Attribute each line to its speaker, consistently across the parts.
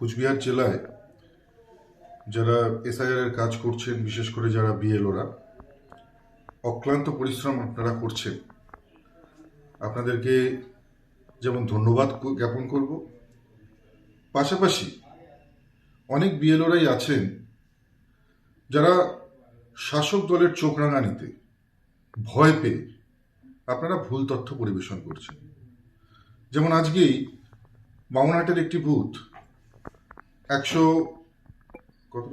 Speaker 1: কুচবিহার জেলায় যারা এসআইআর এর কাজ করছেন, বিশেষ করে যারা বিএলওরা অক্লান্ত পরিশ্রম আপনারা করছেন। আপনাদেরকে যেমন ধন্যবাদ জ্ঞাপন করব। পাশাপাশি অনেক বিএলওরাই আছেন যারা শাসক দলের চোখ রাঙানিতে ভয় পেয়ে আপনারা ভুল তথ্য পরিবেশন করছেন। যেমন আজকেই বামনহাটের একটি বুথ একশো কত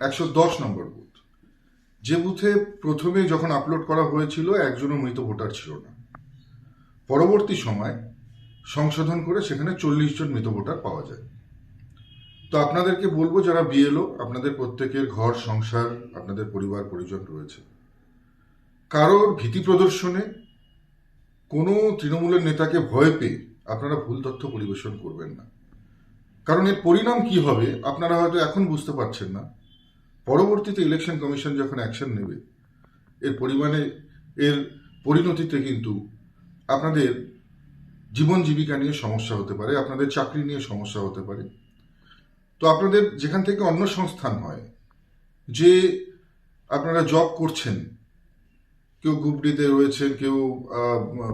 Speaker 1: একশো দশ নম্বর বুথ যে বুথে প্রথমে যখন আপলোড করা হয়েছিল, একজনও মৃত ভোটার ছিল না। পরবর্তী সময় সংশোধন করে সেখানে চল্লিশ জন মৃত ভোটার পাওয়া যায়। তো আপনাদেরকে বলব, যারা বিএলও আপনাদের প্রত্যেকের ঘর, সংসার, আপনাদের পরিবার, পরিজন রয়েছে। কারোর ভীতি প্রদর্শনে কোনো তৃণমূলের নেতাকে ভয় পেয়ে আপনারা ভুল তথ্য পরিবেশন করবেন না। কারণ এর পরিণাম কি হবে, আপনারা হয়তো এখন বুঝতে পারছেন না। পরবর্তীতে ইলেকশন কমিশন যখন অ্যাকশন নেবে, এর পরিমাণে, এর পরিণতিতে কিন্তু আপনাদের জীবন জীবিকা নিয়ে সমস্যা হতে পারে, আপনাদের চাকরি নিয়ে সমস্যা হতে পারে। তো আপনাদের যেখান থেকে অন্য সংস্থান হয়, যে আপনারা জব করছেন, কেউ গ্রুপ রয়েছেন, কেউ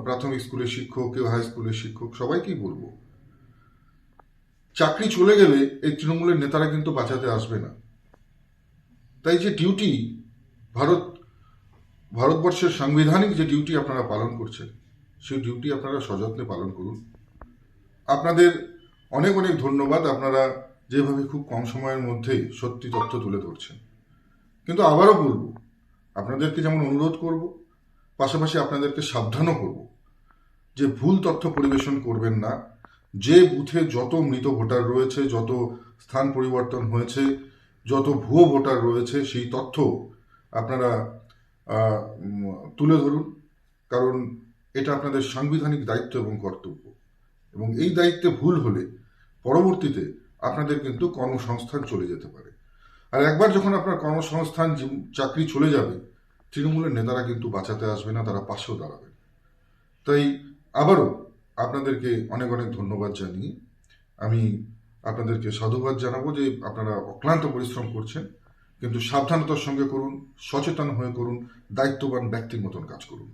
Speaker 1: প্রাথমিক স্কুলের শিক্ষক, কেউ হাই স্কুলের শিক্ষক, সবাইকেই বলব চাকরি চলে গেলে এই তৃণমূলের নেতারা কিন্তু বাঁচাতে আসবে না। তাই যে ডিউটি ভারত, ভারতবর্ষের সাংবিধানিক যে ডিউটি আপনারা পালন করছেন, সেই ডিউটি আপনারা সযত্নে পালন করুন। আপনাদের অনেক অনেক ধন্যবাদ আপনারা যেভাবে খুব কম সময়ের মধ্যেই সত্যি তথ্য তুলে ধরছেন। কিন্তু আবারও বলব, আপনাদেরকে যেমন অনুরোধ করব, পাশাপাশি আপনাদেরকে সাবধানও করব যে ভুল তথ্য পরিবেশন করবেন না যে বুথে যত মৃত ভোটার রয়েছে, যত স্থান পরিবর্তন হয়েছে, যত ভুয়ো ভোটার রয়েছে, সেই তথ্য আপনারা তুলে ধরুন। কারণ এটা আপনাদের সাংবিধানিক দায়িত্ব এবং কর্তব্য। এবং এই দায়িত্বে ভুল হলে পরবর্তীতে আপনাদের কিন্তু কর্মসংস্থান চলে যেতে পারে। আর একবার যখন আপনার কর্মসংস্থান চাকরি চলে যাবে, তৃণমূলের নেতারা কিন্তু বাঁচাতে আসবে না, তারা পাশেও দাঁড়াবে। তাই আবারও আপনাদেরকে অনেক অনেক ধন্যবাদ জানিয়ে আমি আপনাদেরকে সাধুবাদ জানাব যে আপনারা অক্লান্ত পরিশ্রম করছেন। কিন্তু সাবধানতার সঙ্গে করুন, সচেতন হয়ে করুন, দায়িত্ববান ব্যক্তির মতন কাজ করুন।